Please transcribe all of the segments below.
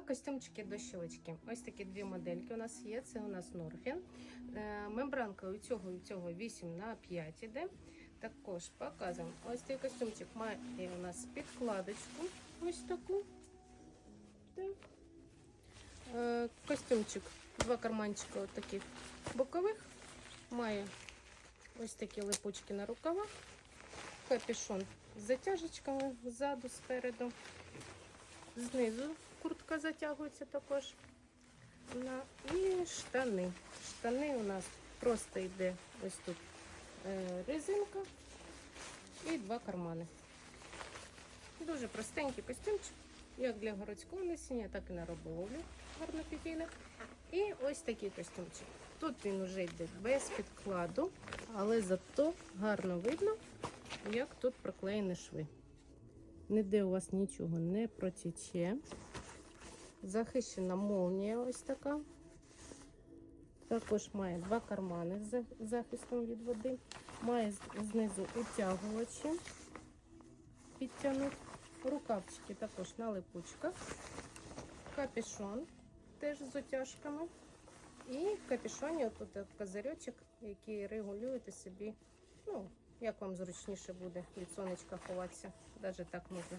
костюмчики дощовички. Ось такі дві модельки у нас є. Це у нас Норфін. Е, Мембранка у цього і у цього 8 на 5 іде. Також показуємо. Ось цей костюмчик має у нас підкладочку. Ось таку. Так. Е, Костюмчик, два карманчика от таких бокових. Має ось такі липучки на рукавах. Капюшон з затяжечками ззаду, спереду. Знизу куртка затягується також. І штани. Штани у нас просто йде ось тут е, резинка і два кармани. Дуже простенький костюмчик, як для городського носіння, так і на роболовлю гарно. І ось такий костюмчик. Тут він вже йде без підкладу, але зато гарно видно, як тут проклеєні шви. Ніде у вас нічого не протіче. Захищена молнія ось така. Також має два кармани з захистом від води. Має знизу утягувачі підтягнути. Рукавчики також на липучках. Капюшон теж з утяжками. І в капюшоні отут козирьочок, який регулюєте собі, ну, як вам зручніше буде від сонечка ховатися. Навіть так можна.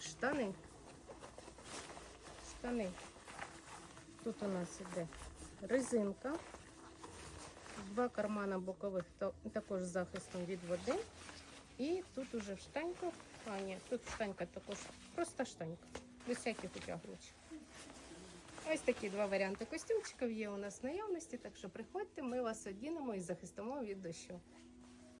Штани. Штани. Тут у нас іде резинка. Два кармана бокових також з захистом від води. І тут уже в штаньках, а ні, тут штанька також просто штанька, без всяких утягувачів. Ось такі два варіанти костюмчиків є у нас в наявності, так що приходьте, ми вас одінемо і захистимо від дощу.